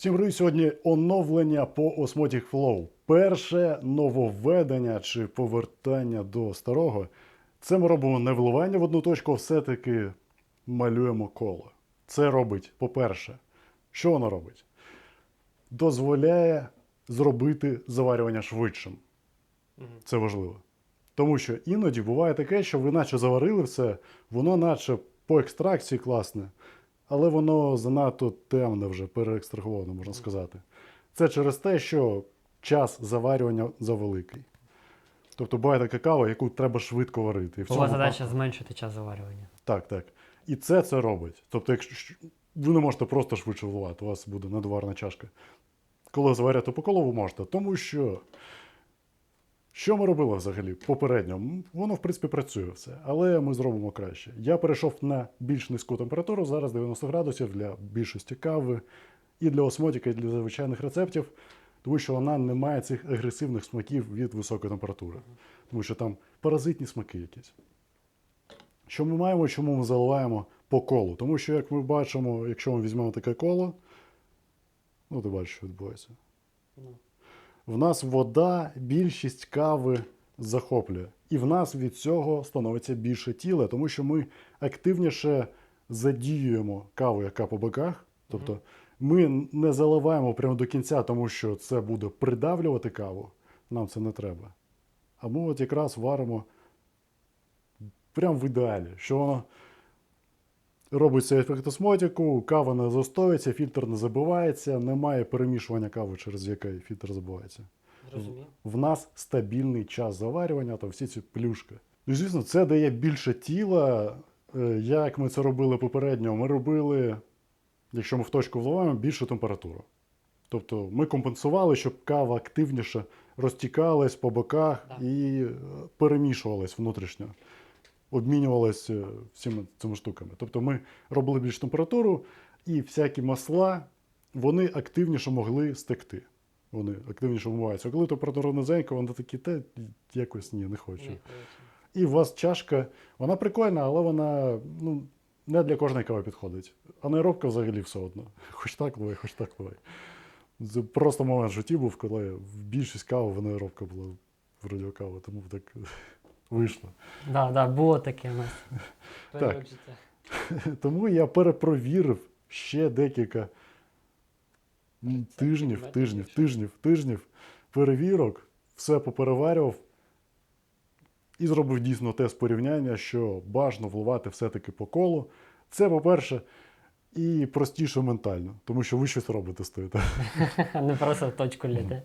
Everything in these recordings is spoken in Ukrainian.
Всім привіт! Сьогодні оновлення по Osmotic Flow. Перше нововведення чи повертання до старого. Це ми робимо не вливання в одну точку, а все-таки малюємо коло. Це робить, по-перше, що воно робить? Дозволяє зробити заварювання швидшим. Це важливо. Тому що іноді буває таке, що ви наче заварили все, воно наче по екстракції класне, але воно занадто темне вже, переекстраховане, можна сказати. Це через те, що час заварювання завеликий. Тобто буває така кава, яку треба швидко варити. І в цьому вас випадку- задача зменшити час заварювання. так, так. І це це робить. Тобто, якщо ви не можете просто швидше вливати, у вас буде недоварна чашка. Коли заваряти по колу, ви можете. Тому що. Що ми робили взагалі попередньо? Воно, в принципі, працює все, але ми зробимо краще. Я перейшов на більш низьку температуру, зараз 90 градусів для більшості кави, і для осмотіка, і для звичайних рецептів, тому що вона не має цих агресивних смаків від високої температури. Тому що там паразитні смаки якісь. Що ми маємо, чому ми заливаємо по колу? Тому що, як ми бачимо, якщо ми візьмемо таке коло, ну ти бачиш, що відбувається. В нас вода більшість кави захоплює. І в нас від цього становиться більше тіла, тому що ми активніше задіюємо каву, яка по боках. Тобто ми не заливаємо прямо до кінця, тому що це буде придавлювати каву. Нам це не треба. А ми от якраз варимо прямо в ідеалі, що воно робить цей ефект осмотіку, кава не застоюється, фільтр не забивається, немає перемішування кави, через яке фільтр забивається. Зрозумів. В нас стабільний час заварювання та всі ці плюшки. Ну, звісно, це дає більше тіла. Е, Як ми це робили попередньо, ми робили, якщо ми в точку вливаємо, більшу температуру. Тобто ми компенсували, щоб кава активніше розтікалась по боках Так. і е, перемішувалась внутрішньо, обмінювалась е, всіма цими штуками. Тобто ми робили більшу температуру, і всякі масла вони активніше могли стекти. Вони активніше вмиваються. Коли температура низенька, вони такі, та якось ні, не хочу. І у вас чашка, вона прикольна, але вона ну, не для кожної кави підходить. Анаеробка взагалі все одно. Хоч так буває, хоч так буває. Це просто момент в житті був, коли більшість кави в анаеробка була в радіокаву, тому так вийшло. Да, да, було таке у нас. Так. Тому я перепровірив ще декілька тижнів, тижнів, тижнів, тижнів перевірок, все попереварював і зробив дійсно тест порівняння, що бажано вливати все-таки по колу. Це, по-перше, і простіше ментально, тому що ви щось робите стоїте. Не просто в точку літи.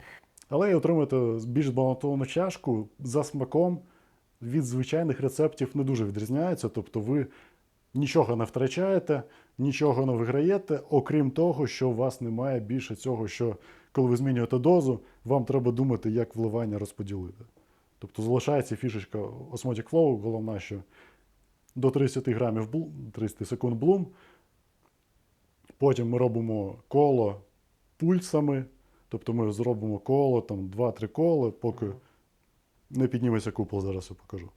Але і отримуєте більш збалансовану чашку за смаком від звичайних рецептів не дуже відрізняється. Тобто ви нічого не втрачаєте, нічого не виграєте, окрім того, що у вас немає більше цього, що коли ви змінюєте дозу, вам треба думати, як вливання розподілити. Тобто залишається фішечка Osmotic Flow, головна, що до 30 грамів 30 секунд блум. Потім ми робимо коло пульсами. Тобто ми зробимо коло, там 2-3 кола, поки. Не підніметься купол, зараз я покажу.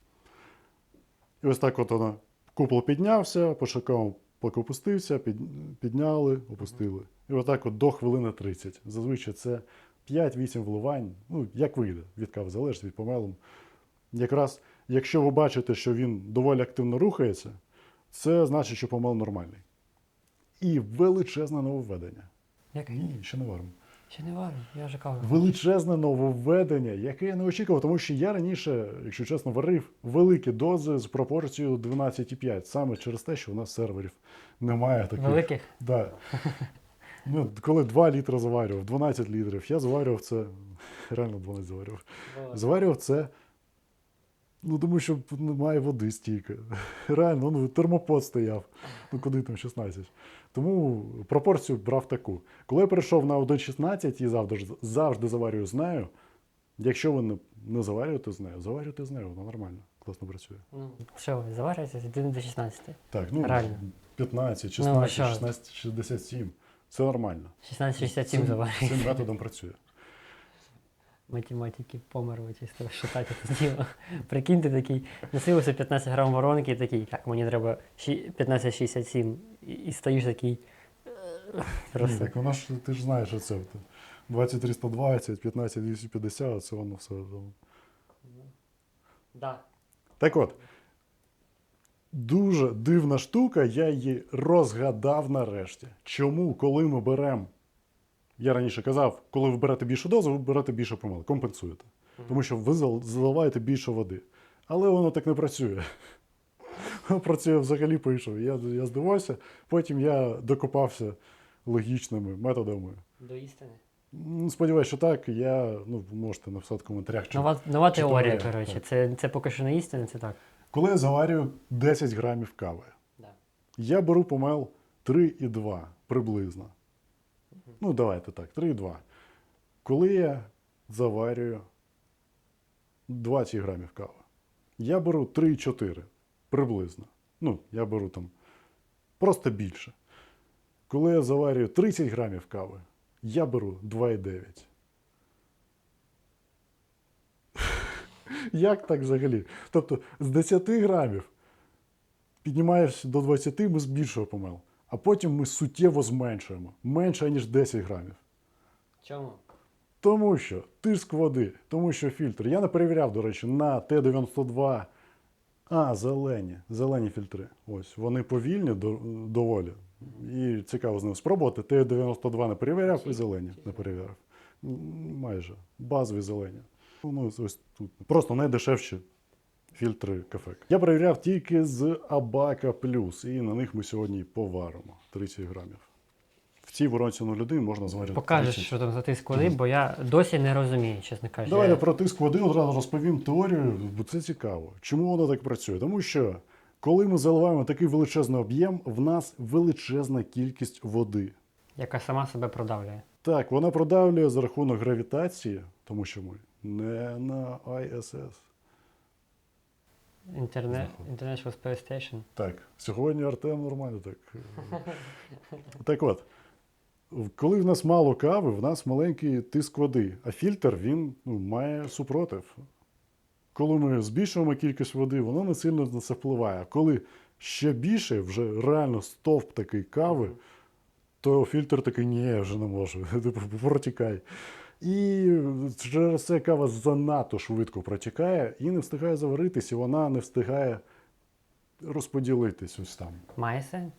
І ось так от воно. Купол піднявся, почекав, поки опустився, під, підняли, опустили. І отак от до хвилини 30. Зазвичай це 5-8 вливань. Ну, як вийде, від кави залежить від помелу. Якраз, якщо ви бачите, що він доволі активно рухається, це значить, що помел нормальний. І величезне нововведення. Як? Ні, ще не варимо. Ще не варю, я вже кажу. Величезне нововведення, яке я не очікував, тому що я раніше, якщо чесно, варив великі дози з пропорцією 12,5, саме через те, що у нас серверів немає таких. Великих? Да. Ну, коли 2 літри заварював, 12 літрів, я заварював це, реально 12 заварював. Заварював це, ну тому що немає води стільки. Реально, ну термопод стояв. Ну куди там 16. Тому пропорцію брав таку. Коли я перейшов на 1,16 і завжди, завжди заварюю з нею, якщо ви не, не заварюєте з нею, заварюйте з нею, вона нормально, класно працює. Ну, що ви, заварюєте з 1 до 16? Так, ну Реально. 15, Ну, 16, ну, 16, 67. Це нормально. 16-67 заварюєте. Цим методом працює. Математики померли чисто считати це діло. Прикиньте такий, насилився 15 грам воронки і такий, так, мені треба 15,67. І, і стоїш такий, «Е, Ні, так воно ж ти ж знаєш рецепт. 2320, 15250, це воно все. Да. Так от. Дуже дивна штука, я її розгадав нарешті. Чому, коли ми беремо. Я раніше казав, коли ви берете більшу дозу, ви берете більше помил, компенсуєте. Тому що ви заливаєте більше води. Але воно так не працює. Воно працює взагалі по-іншому. Я, я здивувався, потім я докопався логічними методами. До істини. М, Сподіваюсь, що так. Я, ну, можете написати в коментарях. Чи... Нова, нова чи теорія, теорія, коротше. Це, це поки що не істина, це так. Коли я заварюю 10 грамів кави, Да. я беру помел 3,2 приблизно. Ну, давайте так, 3,2. Коли я заварюю 20 грамів кави, я беру 3,4 приблизно. Ну, я беру там просто більше. Коли я заварюю 30 грамів кави, я беру 2,9. Як так взагалі? Тобто з 10 грамів піднімаєш до 20, ми збільшуємо помел. А потім ми суттєво зменшуємо. Менше, ніж 10 грамів. Чому? Тому що тиск води, тому що фільтр. Я не перевіряв, до речі, на Т-92. А, зелені. Зелені фільтри. Ось. Вони повільні до, доволі. І цікаво з ним спробувати. Т-92 не перевіряв і зелені не перевіряв. Майже. Базові зелені. Ну, ось тут. Просто найдешевші фільтри кафе. Я перевіряв тільки з Абака Плюс, і на них ми сьогодні поваримо 30 грамів. В цій воронці 01 можна зварити. Покажеш, 30. що там за тиск води, бо я досі не розумію, чесно кажучи. Давай Я- я про тиск води одразу розповім теорію, бо це цікаво. Чому воно так працює? Тому що коли ми заливаємо такий величезний об'єм, в нас величезна кількість води. Яка сама себе продавлює. Так, вона продавлює за рахунок гравітації, тому що ми не на ISS. Інтерне... International Space Station. Так, сьогодні Артем нормально так. Так от, коли в нас мало кави, в нас маленький тиск води, а фільтр він ну, має супротив. Коли ми збільшуємо кількість води, воно не сильно на це впливає. А коли ще більше, вже реально стовп такий кави, то фільтр такий, ні, я вже не можу. Типу, протікай. І через це кава занадто швидко протікає і не встигає заваритись, і вона не встигає розподілитись ось там. Має сенс?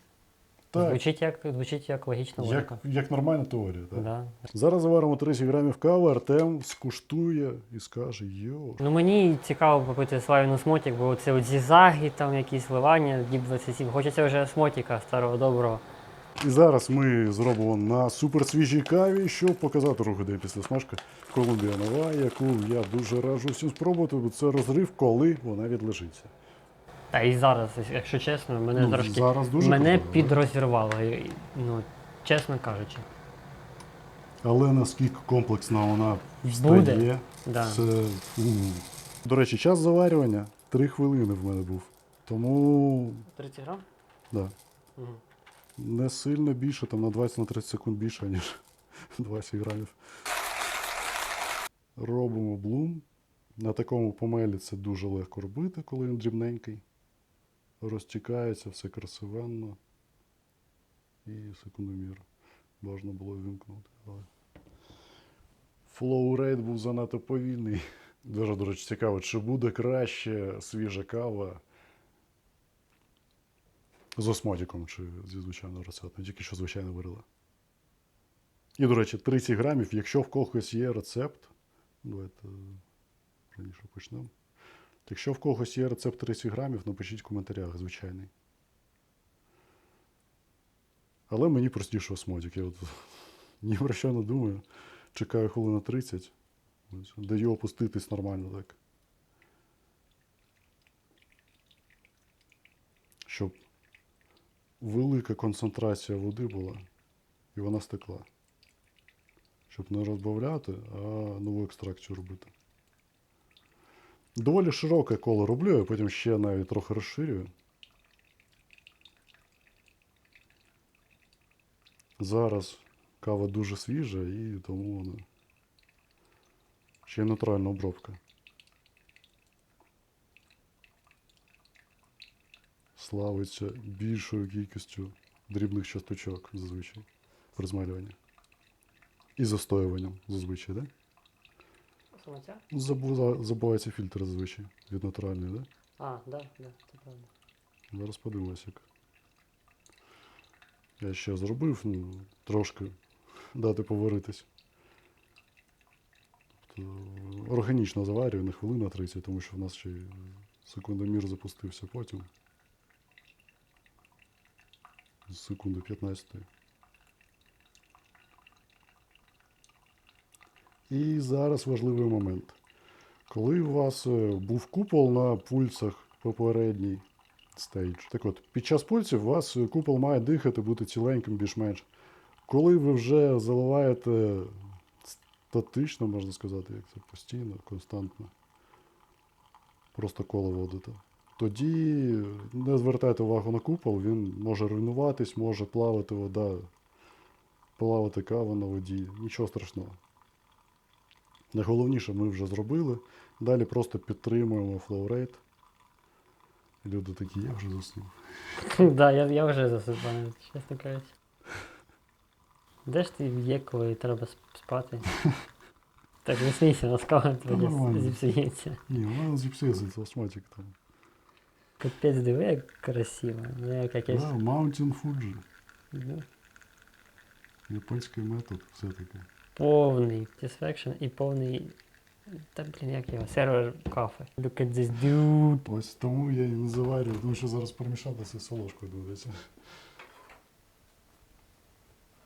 Так, Звучить як, звучить як логічна як, логіка. як нормальна теорія. Так. Да. Зараз заваримо 30 грамів кави, Артем скуштує і скаже: йо. Ну мені цікаво попити славіну смотік, бо це от зігзаги, там якісь вливання, діб 27. Хочеться вже смотіка старого доброго. І зараз ми зробимо на суперсвіжій каві, щоб показати де після смажки Колумбія Нова, яку я дуже раджу всім спробувати, бо це розрив, коли вона відлежиться. Та і зараз, якщо чесно, мене Ну, трошки зараз дуже мене круто, підрозірвало. Ну, чесно кажучи. Але наскільки комплексна вона Буде. стає, Да. це. До речі, час заварювання 3 хвилини в мене був. Тому 30 грам? да, Угу. Не сильно більше, там на 20-30 секунд більше, ніж 20 грамів. Робимо блум. На такому помелі це дуже легко робити, коли він дрібненький. Розтікається, все красивенно. І секундомір можна було вимкнути. Але... Rate був занадто повільний. Дуже, до речі, цікаво, чи буде краще свіжа кава з осмодіком чи зі звичайного рецептом. Тільки що звичайно варила. І, до речі, 30 грамів, якщо в когось є рецепт, давайте раніше почнемо. Якщо в когось є рецепт 30 грамів, напишіть в коментарях, звичайний. Але мені простіше осмодік. Я от ні про що не думаю. Чекаю хвилину 30. Ось, Даю опуститись нормально так. Щоб велика концентрація води була, і вона стекла. Щоб не розбавляти, а нову екстракцію робити. Доволі широке коло роблю, а потім ще навіть трохи розширюю. Зараз кава дуже свіжа і тому вона ще й натуральна обробка. Славиться більшою кількістю дрібних часточок зазвичай. при змалюванні. І застоюванням зазвичай, так? Да? Саме Забувається фільтр зазвичай від натуральної, так? А, да, да, це правда. Да? Зараз подивимося, як. Я ще зробив, ну, трошки дати поваритись. Тобто, органічно заварюю на хвилина 30, тому що в нас ще секундомір запустився потім. З секунди 15. І зараз важливий момент. Коли у вас е, був купол на пульсах попередній стейдж, так от, під час пульсів у вас е, купол має дихати, бути ціленьким більш-менш. Коли ви вже заливаєте статично, можна сказати, як це постійно, константно, просто коло водите, тоді не звертайте увагу на купол, він може руйнуватись, може плавати вода, плавати кава на воді, нічого страшного. Найголовніше ми вже зробили. Далі просто підтримуємо флоурейт. Люди такі, я вже заснув. Да, я, вже засипаю, чесно кажучи. Де ж ти є, коли треба спати? Так, не смійся, ласкаво нормально. зіпсується. Ні, мене зіпсується це астматик там. Капець, диви, як красиво. Ну, як якесь. Да, Mountain Fuji. ну, Японський метод все-таки. Повний satisfaction і повний. Та блін, як його? Сервер кафе. Look at this dude. Ось тому я і не заварюю, тому що зараз перемішатися з ложкою доведеться.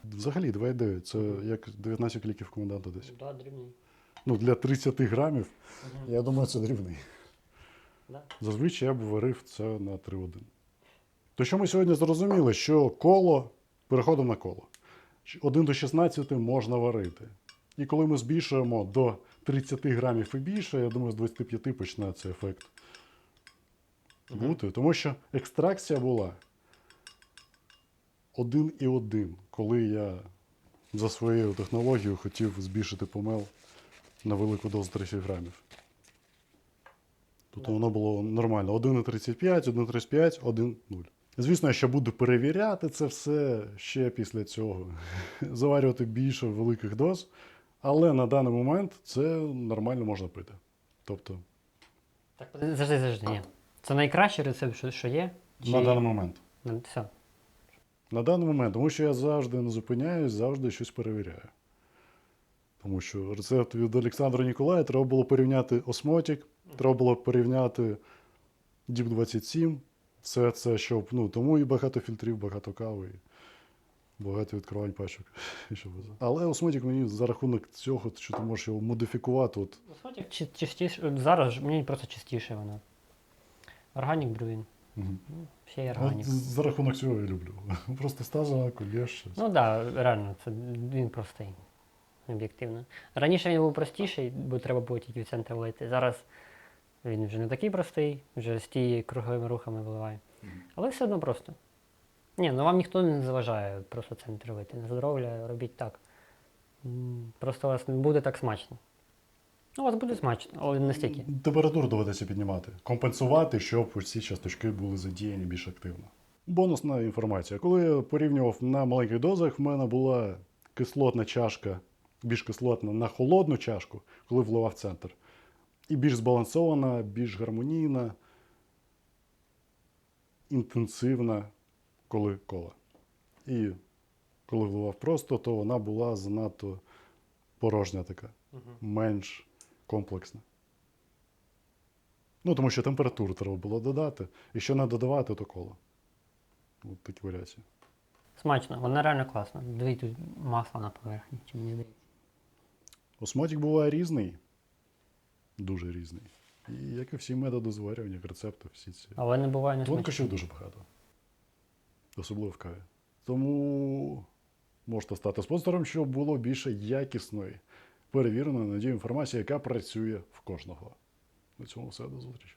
Взагалі 2,9 це як 19 кліків коменданта десь. Да, дрібний. Ну, для 30 грамів, я думаю, це дрібний. Да. Зазвичай я б варив це на 3-1. То що ми сьогодні зрозуміли, що коло, переходимо на коло. 1 до 16 можна варити. І коли ми збільшуємо до 30 грамів і більше, я думаю, з 25 почне цей ефект Мгм. бути. Тому що екстракція була 1,1, коли я за своєю технологією хотів збільшити помел на велику дозу 30 грамів. Тобто воно було нормально. 1,35, 1,35, 1,0. Звісно, я ще буду перевіряти це все ще після цього. Заварювати більше великих доз. Але на даний момент це нормально можна пити. Тобто, Так, завжди, завжди, ні. Це найкращий рецепт, що, що є? на даний момент. Ну, все. На даний момент, тому що я завжди не зупиняюсь, завжди щось перевіряю. Тому що рецепт від Олександра Ніколая треба було порівняти Осмотік, треба було порівняти Діп 27. Все це, щоб. Ну, тому і багато фільтрів, багато кави, і багато відкривань пачок. Але Осмотік мені за рахунок цього, що ти можеш його модифікувати. От, Насправді, чи- частіше, зараз мені просто частіше воно. Органік брюін. Мгм. Ну, ще й органік. за рахунок цього я люблю. Просто стаза, колєш. Ну так, да, реально, це він простий. Об'єктивно. Раніше він був простіший, бо треба було тільки в центр влити. Зараз він вже не такий простий, вже з тією круговими рухами вливає. Але все одно просто. Ні, ну вам ніхто не заважає просто центр влити. На здоров'я робіть так. Просто у вас не буде так смачно. Ну, у вас буде смачно, але не настільки. Температуру доведеться піднімати, компенсувати, щоб усі часточки були задіяні більш активно. Бонусна інформація. Коли я порівнював на маленьких дозах, в мене була кислотна чашка, більш кислотна на холодну чашку, коли вливав центр. І більш збалансована, більш гармонійна, інтенсивна, коли кола. І коли вливав просто, то вона була занадто порожня така менш комплексна. Ну, тому що температуру треба було додати. І що не додавати, то коло. От такі варіації. Смачно, вона реально класна. Дивіться, масло на поверхні, чи мені здається. Осмотик буває різний. Дуже різний. І як і всі методи зварювання, рецепти, всі ці. Але не буває не. Тонкощів дуже багато. Особливо в каві. Тому можете стати спонсором, щоб було більше якісної, перевіреної надію інформації, яка працює в кожного. На цьому все до зустрічі.